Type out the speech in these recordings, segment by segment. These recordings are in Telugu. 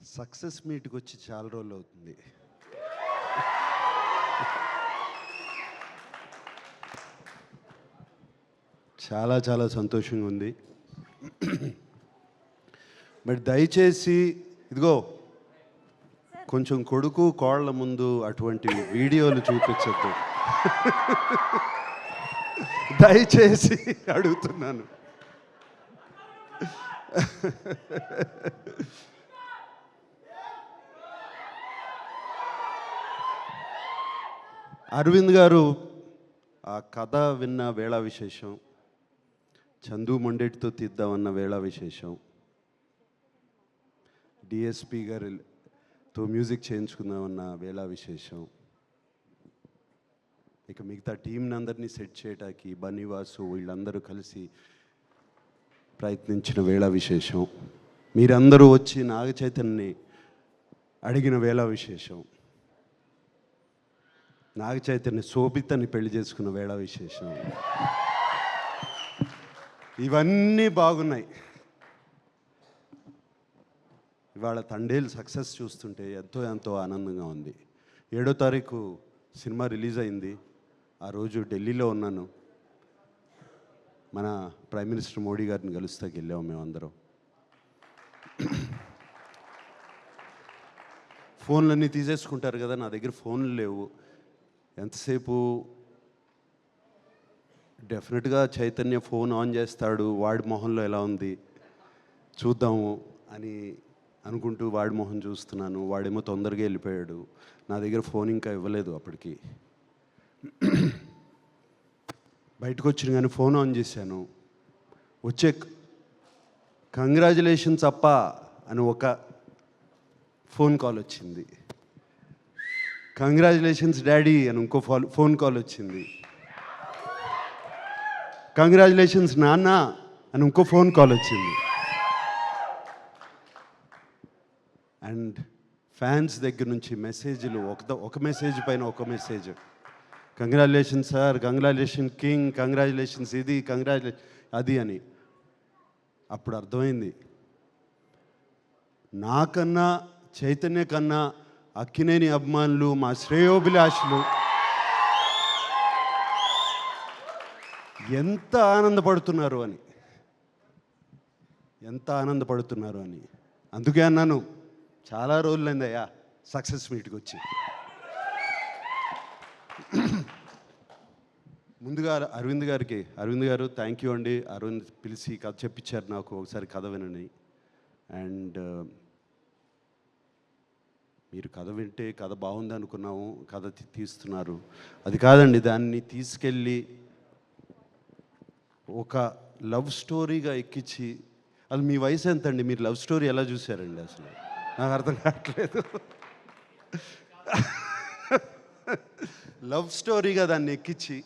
సక్సెస్ మీట్కి వచ్చి చాలా రోజులు అవుతుంది. చాలా చాలా సంతోషంగా ఉంది. బట్ దయచేసి ఇదిగో కొంచెం కొడుకు కోళ్ళ ముందు అటువంటి వీడియోలు చూపించద్దు. దయచేసి అడుగుతున్నాను. అరవింద్ గారు ఆ కథ విన్న వేళ విశేషం చందు మొండెటితో తీద్దామన్న వేళ విశేషం డిఎస్పి గారితో మ్యూజిక్ చేయించుకుందామన్న వేళ విశేషం ఇక మిగతా టీంని అందరినీ సెట్ చేయటానికి బనివాసు వీళ్ళందరూ కలిసి ప్రయత్నించిన వేళ విశేషం మీరందరూ వచ్చి నాగ చైతన్యని అడిగిన వేళ విశేషం నాగ చైతన్య శోభితని పెళ్ళి చేసుకున్న వేళ విశేషం. ఇవన్నీ బాగున్నాయి. ఇవాళ తండేలు సక్సెస్ చూస్తుంటే ఎంతో ఎంతో ఆనందంగా ఉంది. ఏడో తారీఖు సినిమా రిలీజ్ అయింది. ఆ రోజు ఢిల్లీలో ఉన్నాను. మన ప్రైమ్ మినిస్టర్ మోడీ గారిని కలుస్తాకి వెళ్ళాము మేమందరం. ఫోన్లన్నీ తీసేసుకుంటారు కదా నా దగ్గర ఫోన్లు లేవు. ఎంతసేపు? డెఫినెట్గా చైతన్య ఫోన్ ఆన్ చేస్తాడు వాడి మొహంలో ఎలా ఉంది చూద్దాము అని అనుకుంటూ వాడి మొహం చూస్తున్నాను. వాడేమో తొందరగా వెళ్ళిపోయాడు. నా దగ్గర ఫోన్ ఇంకా ఇవ్వలేదు అప్పటికి. బయటకు వచ్చిన కానీ ఫోన్ ఆన్ చేశాను. వచ్చే కంగ్రాచులేషన్స్ అప్ప అని ఒక ఫోన్ కాల్ వచ్చింది. కంగ్రాచులేషన్స్ డాడీ అని ఇంకో ఫాల్ ఫోన్ కాల్ వచ్చింది. కంగ్రాచులేషన్స్ నాన్న అని ఇంకో ఫోన్ కాల్ వచ్చింది. అండ్ ఫ్యాన్స్ దగ్గర నుంచి మెసేజ్లు ఒక ఒక మెసేజ్ పైన ఒక message. Congratulation sir congratulation king congratulations ఇది. కంగ్రాచులేషన్ అది అని. అప్పుడు అర్థమైంది. నాకన్నా చైతన్య కన్నా అక్కినేని అభిమానులు మా శ్రేయోభిలాషులు. ఎంత ఆనందపడుతున్నారు అని. ఎంత ఆనందపడుతున్నారు అని. అందుకే అన్నాను చాలా రోజులైందయ్యా సక్సెస్ మీట్కి వచ్చి. ముందుగా అరవింద్ గారికి అరవింద్ గారు థ్యాంక్ యూ అండి. అరవింద్ పిలిచి కథ చెప్పించారు నాకు ఒకసారి కథ వినని అండ్ మీరు కథ వింటే కథ బాగుంది అనుకున్నాము కథ తీస్తున్నారు. అది కాదండి దాన్ని తీసుకెళ్ళి ఒక లవ్ స్టోరీగా ఎక్కించి అది మీ వయసు ఎంత అండి మీరు లవ్ స్టోరీ ఎలా చూసారండి అసలు? నాకు అర్థం కావట్లేదు. లవ్ స్టోరీగా దాన్ని ఎక్కించి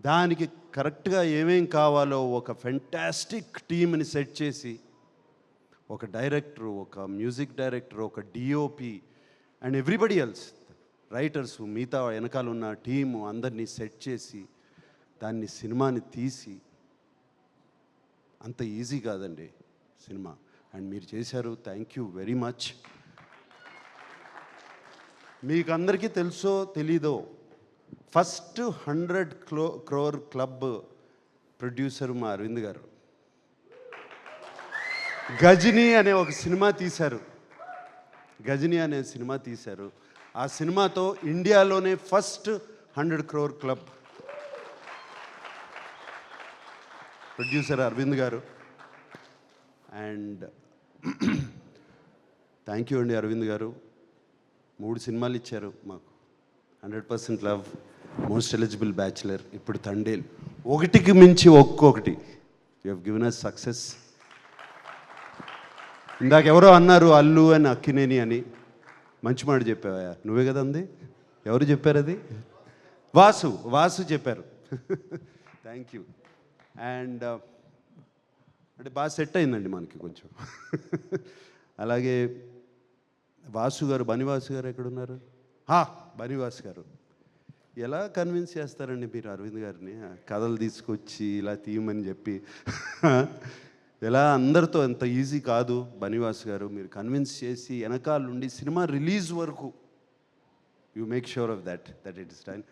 దానికి కరెక్ట్గా ఏమేం కావాలో ఒక ఫెంటాస్టిక్ టీమ్ని సెట్ చేసి ఒక డైరెక్టర్ ఒక మ్యూజిక్ డైరెక్టర్ ఒక DOP and everybody else. Writers మిగతా వెనకాల ఉన్న టీము అందరినీ సెట్ చేసి దాన్ని సినిమాని తీసి అంత ఈజీ కాదండి సినిమా. అండ్ మీరు చేశారు థ్యాంక్ యూ వెరీ మచ్ మీకు అందరికీ తెలుసో తెలీదో ఫస్ట్ హండ్రెడ్ క్లో క్రోర్ క్లబ్ ప్రొడ్యూసర్ మా అరవింద్ గారు. గజిని అనే ఒక సినిమా తీశారు. గజిని అనే సినిమా తీశారు. ఆ సినిమాతో ఇండియాలోనే first hundred crore club. Producer Arvind garu. And thank you అండి అరవింద్ గారు. మూడు సినిమాలు ఇచ్చారు మాకు. Hundred percent love most eligible bachelor ఇప్పుడు తండేల్. ఒకటికి మించి ఒక్కొక్కటి. You have given us success ఇందాక ఎవరో అన్నారు అల్లు అని అక్కినేని అని. మంచి మాట చెప్పావా నువ్వే కదా అంది? ఎవరు చెప్పారు అది? వాసు వాసు చెప్పారు. థ్యాంక్ యూ అండ్ అంటే బాగా సెట్ అయిందండి మనకి కొంచెం. అలాగే వాసు గారు బనివాసు గారు ఎక్కడున్నారు? హా బనివాస్ గారు. ఎలా కన్విన్స్ చేస్తారండి మీరు అరవింద్ గారిని? కథలు తీసుకొచ్చి ఇలా తీయమని చెప్పి. ఎలా అందరితో ఎంత ఈజీ కాదు? బనివాస్ గారు మీరు కన్విన్స్ చేసి వెనకాలండి సినిమా రిలీజ్ వరకు you make sure of that that it is టైన్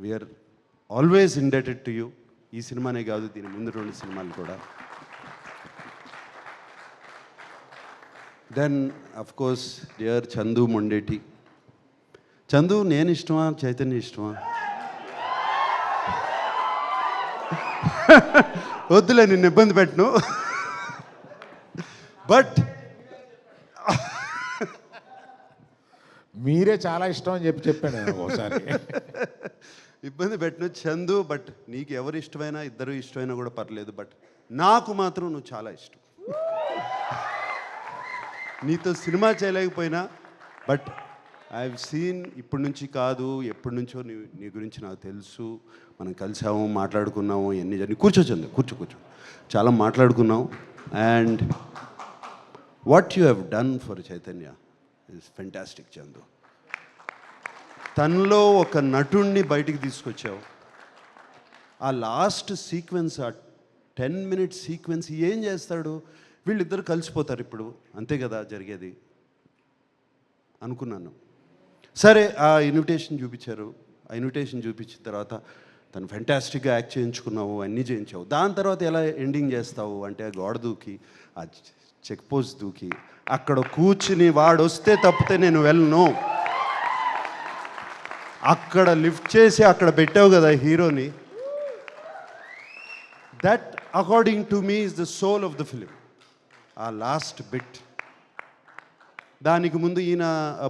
we're always indebted to you ఈ సినిమానే కాదు దీని ముందు రెండు సినిమాలు కూడా. Then of course dear Chandu Mondeti Chandu నేను ఇష్టమా? చైతన్య ఇష్టమా? వద్దులే నిన్ను ఇబ్బంది పెట్టను. బట్ మీరే చాలా ఇష్టం అని చెప్పి చెప్పాను ఒకసారి. ఇబ్బంది పెట్టను చందు బట్ నీకు ఎవరు ఇష్టమైనా ఇద్దరు ఇష్టమైనా కూడా పర్లేదు బట్ నాకు మాత్రం నువ్వు చాలా ఇష్టం. నీతో సినిమా చేయలేకపోయినా బట్ ఐ సీన్ ఇప్పటి నుంచి కాదు ఎప్పటి నుంచో నీ నీ గురించి నాకు తెలుసు. మనం కలిసాము మాట్లాడుకున్నాము ఎన్ని జరిగి కూర్చో చందు కూర్చో కూర్చో. చాలా మాట్లాడుకున్నాం and what you have done for Chaitanya is fantastic Chandu తనలో ఒక నటుణ్ణి బయటికి తీసుకొచ్చావు ఆ లాస్ట్ సీక్వెన్స్ ఆ టెన్ మినిట్ సీక్వెన్స్ ఏం చేస్తాడు వీళ్ళిద్దరు కలిసిపోతారు ఇప్పుడు అంతే కదా జరిగేది అనుకున్నాను సరే ఆ ఇన్విటేషన్ చూపించారు ఆ ఇన్విటేషన్ చూపించిన తర్వాత తను ఫెంటాస్టిక్గా యాక్ట్ చేయించుకున్నావు అన్నీ చేయించావు దాని తర్వాత ఎలా ఎండింగ్ చేస్తావు అంటే గోడదూకి గోడ దూకి ఆ చెక్ పోస్ట్ దూకి. అక్కడ కూర్చుని వాడు వస్తే తప్పితే నేను వెళ్ళను. అక్కడ లిఫ్ట్ చేసి అక్కడ పెట్టావు కదా హీరోని. That according to me is the soul of the film ఆ లాస్ట్ బిట్ దానికి ముందు ఈయన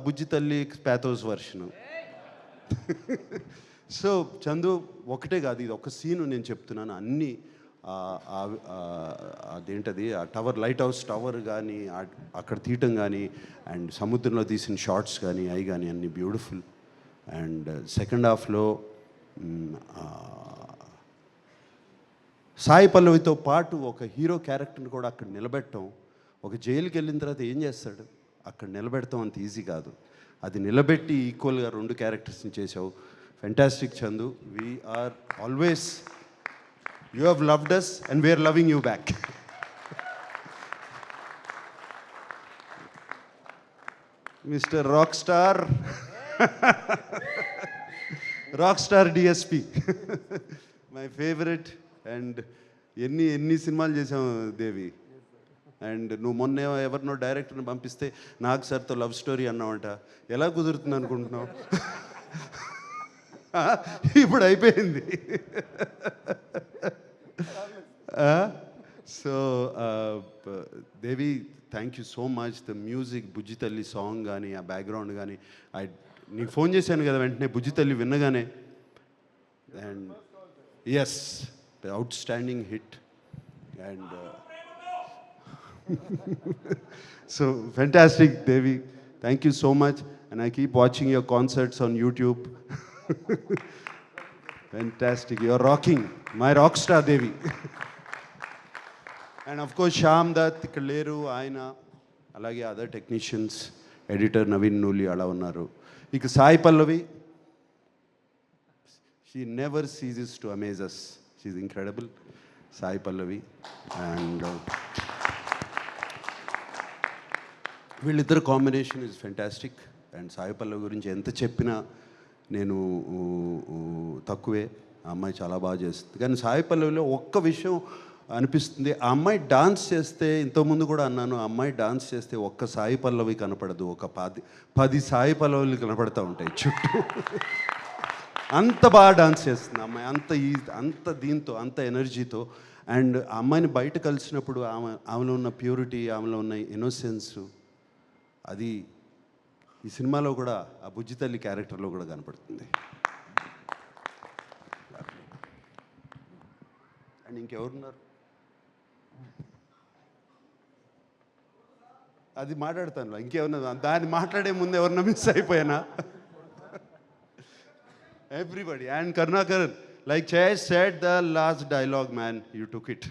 బుజ్జి తల్లి ప్యాథోస్ వర్షను సో చందు ఒకటే కాదు ఇది ఒక సీను నేను చెప్తున్నాను. అన్ని అదేంటది? ఆ టవర్ లైట్ హౌస్ టవర్ కానీ అక్కడ తీయటం కానీ అండ్ సముద్రంలో తీసిన షార్ట్స్ కానీ అవి కానీ అన్ని బ్యూటిఫుల్. అండ్ సెకండ్ హాఫ్లో సాయి పల్లవితో పాటు ఒక హీరో క్యారెక్టర్ని కూడా అక్కడ నిలబెట్టడం ఒక జైలుకి వెళ్ళిన తర్వాత ఏం చేస్తాడు? అక్కడ నిలబెడతాం అంత ఈజీ కాదు. అది నిలబెట్టి ఈక్వల్గా రెండు క్యారెక్టర్స్ని చేసావు. Fantastic Chandu. We're always you have loved us and we're loving you back mister rock star rock star DSP my favourite and ఎన్ని ఎన్ని సినిమాలు చేసావు దేవి? అండ్ నువ్వు మొన్న ఎవరినో డైరెక్టర్ని పంపిస్తే నాకు సార్తో లవ్ స్టోరీ అన్నావంట. ఎలా కుదురుతుంది అనుకుంటున్నావు? ఇప్పుడు అయిపోయింది. So Devi thank you so much the music Bujjithalli song కానీ ఆ బ్యాక్గ్రౌండ్ కానీ ఐ నీకు ఫోన్ చేశాను కదా వెంటనే Bujji Thalli విన్నగానే and is outstanding hit and so fantastic Devi thank you so much and I keep watching your concerts on YouTube fantastic your rocking my rock star Devi and of course Shyam Dutt ఇక్కడ లేరు ఆయన అలాగే other technicians editor Naveen Nooli అలా ఉన్నారు. ఇక Sai Pallavi she never ceases to amazes she incredible Sai Pallavi. And uh, వీళ్ళిద్దరు combination is fantastic and Sai Pallavi గురించి ఎంత చెప్పినా నేను తక్కువే. ఆ అమ్మాయి చాలా బాగా చేస్తుంది. కానీ సాయి పల్లవిలో ఒక్క విషయం అనిపిస్తుంది. ఆ అమ్మాయి డాన్స్ చేస్తే ఇంతకుముందు కూడా అన్నాను ఆ అమ్మాయి డాన్స్ చేస్తే ఒక్క సాయి పల్లవి కనపడదు. ఒక పది పది సాయి పల్లవులు కనపడుతూ ఉంటాయి చుట్టూ. అంత బాగా డాన్స్ చేస్తుంది అమ్మాయి. అంత ఈ అంత దీంతో అంత ఎనర్జీతో. అండ్ ఆ అమ్మాయిని బయట కలిసినప్పుడు ఆమె ఆమెలో ఉన్న ప్యూరిటీ ఆమెలో ఉన్న ఇన్నోసెన్స్ అది ఈ సినిమాలో కూడా ఆ బుజ్జి తల్లి క్యారెక్టర్లో కూడా కనపడుతుంది. అండ్ ఇంకెవరున్నారు? అది మాట్లాడతాను. ఇంకేమన్నా దాన్ని మాట్లాడే ముందు ఎవరన్నా miss అయిపోయానా? Everybody and Karunakar like chase set the last dialogue man you took it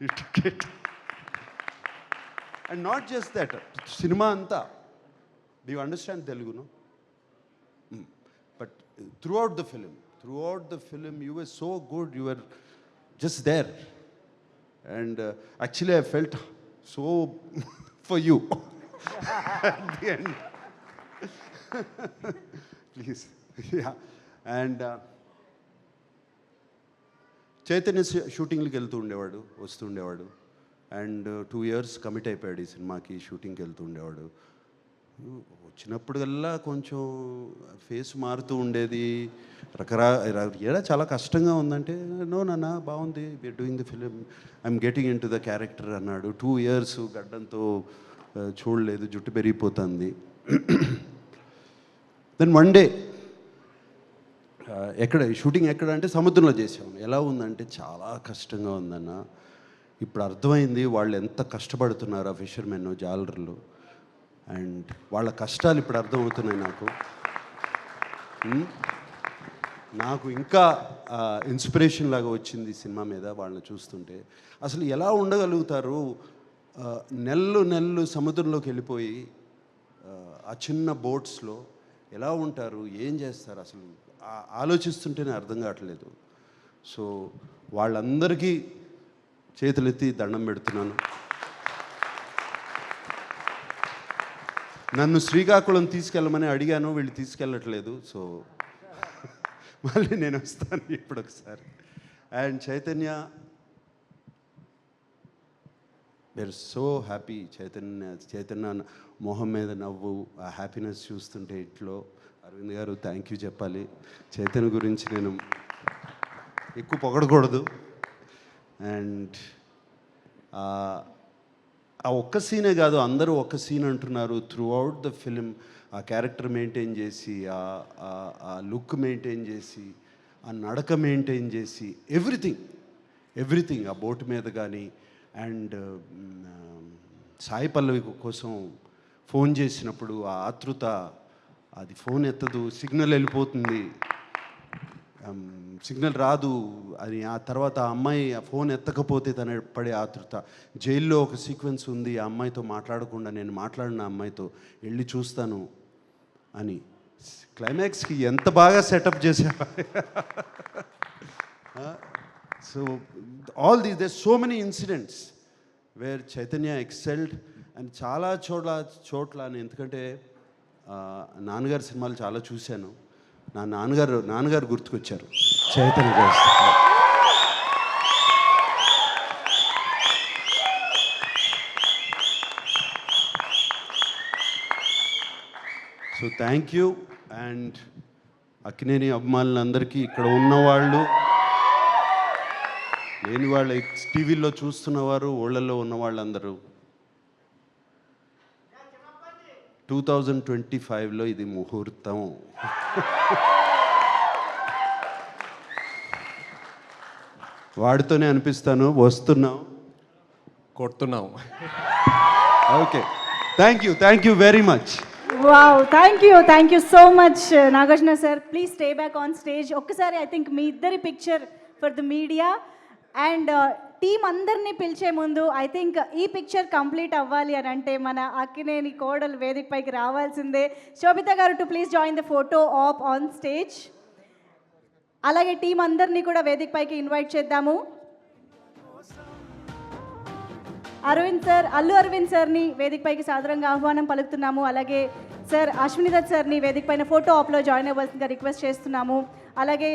you took it and not just that cinema అంతా యూ అండర్స్టాండ్ తెలుగును but throughout the film throughout the film you are so good you are just there and actually I felt so for you at the end. Please. Yeah. And uh, Chaitanya షూటింగ్కి వెళ్తూ ఉండేవాడు వస్తూ ఉండేవాడు అండ్ టూ ఇయర్స్ కమిట్ అయిపోయాడు ఈ సినిమాకి షూటింగ్కి వెళ్తూ ఉండేవాడు వచ్చినప్పుడల్లా కొంచెం ఫేస్ మారుతూ ఉండేది. రకరా ఏడా చాలా కష్టంగా ఉందంటే నో నాన్న బాగుంది. We're doing the film I'm getting into the character అన్నాడు. టూ ఇయర్స్ గడ్డంతో చూడలేదు. జుట్టు పెరిగిపోతుంది. దెన్ వన్ డే ఎక్కడ షూటింగ్ ఎక్కడ అంటే సముద్రంలో చేసాం. ఎలా ఉందంటే చాలా కష్టంగా ఉందన్న. ఇప్పుడు అర్థమైంది వాళ్ళు ఎంత కష్టపడుతున్నారు ఆ ఫిషర్మెన్ జాలర్లు. అండ్ వాళ్ళ కష్టాలు ఇప్పుడు అర్థమవుతున్నాయి నాకు. నాకు ఇంకా ఇన్స్పిరేషన్ లాగా వచ్చింది సినిమా మీద వాళ్ళని చూస్తుంటే. అసలు ఎలా ఉండగలుగుతారు? నెల్లు నెల్లు సముద్రంలోకి వెళ్ళిపోయి ఆ, చిన్న బోట్స్లో ఎలా ఉంటారు? ఏం చేస్తారు? అసలు ఆలోచిస్తుంటేనే అర్థం కావట్లేదు. సో వాళ్ళందరికీ చేతులెత్తి దండం పెడుతున్నాను. నన్ను శ్రీకాకుళం తీసుకెళ్ళమని అడిగాను వీళ్ళు తీసుకెళ్ళట్లేదు సో మళ్ళీ నేను వస్తాను ఇప్పుడు ఒకసారి. And Chaitanya were so happy Chaitanya Chaitanya మొహం మీద నవ్వు ఆ హ్యాపీనెస్ చూస్తుంటే ఇంట్లో. అరవింద్ గారు థ్యాంక్ యూ చెప్పాలి. చైతన్య గురించి నేను ఎక్కువ పొగడకూడదు. అండ్ ఆ ఒక్క సీనే కాదు అందరూ ఒక్క సీన్ అంటున్నారు. త్రూ అవుట్ ద ఫిలిం ఆ క్యారెక్టర్ మెయింటైన్ చేసి ఆ- ఆ లుక్ మెయింటైన్ చేసి ఆ నడక మెయింటైన్ చేసి ఎవ్రీథింగ్ ఎవ్రీథింగ్ ఆ బోట్ మీద కానీ అండ్ సాయి పల్లవి కోసం ఫోన్ చేసినప్పుడు ఆ ఆతృత అది ఫోన్ ఎత్తదు సిగ్నల్ వెళ్ళిపోతుంది. సిగ్నల్ రాదు అని ఆ తర్వాత ఆ అమ్మాయి ఆ ఫోన్ ఎత్తకపోతే తన పడే ఆతృత. జైల్లో ఒక సీక్వెన్స్ ఉంది ఆ అమ్మాయితో మాట్లాడకుండా నేను మాట్లాడిన అమ్మాయితో వెళ్ళి చూస్తాను అని. క్లైమాక్స్కి ఎంత బాగా సెటప్ చేసావా so all the they so many incidents where Chaitanya excelled and చాలా చోట్ల చోట్ల నేను ఎందుకంటే నాన్నగారి సినిమాలు చాలా చూశాను. నా నాన్నగారు నాన్నగారు గుర్తుకొచ్చారు. Chaitanya garu so thank you and Akkineni అభిమానులందరికీ ఇక్కడ ఉన్నవాళ్ళు లేని వాళ్ళ టీవీలో చూస్తున్నవారు ఊళ్ళల్లో ఉన్న వాళ్ళందరూ టూ థౌజండ్ ట్వంటీ ఫైవ్లో ఇది ముహూర్తం. వాడితోనే అనిపిస్తాను వస్తున్నాం కొడుతున్నాం okay. Thank you thank you very much wow thank you thank you so much Nagarjuna sir please stay back on stage ఒక్కసారి ఐ థింక్ మీ ఇద్దరి picture for the media and team అందరినీ పిలిచే ముందు ఐ థింక్ ఈ పిక్చర్ కంప్లీట్ అవ్వాలి అని అంటే మన అక్కినేని కోడలు వేదిక పైకి రావాల్సిందే. Sobhita garu to please join the photo op on stage అలాగే టీం అందరినీ కూడా వేదిక పైకి ఇన్వైట్ చేద్దాము. అరవింద్ సార్ అల్లు అరవింద్ సార్ని వేదిక పైకి సాదరంగా ఆహ్వానం పలుకుతున్నాము. అలాగే సార్ అశ్విని దత్ సార్ని వేదిక పైన ఫోటో ఆప్లో జాయిన్ అవ్వాల్సిందిగా రిక్వెస్ట్ చేస్తున్నాము. అలాగే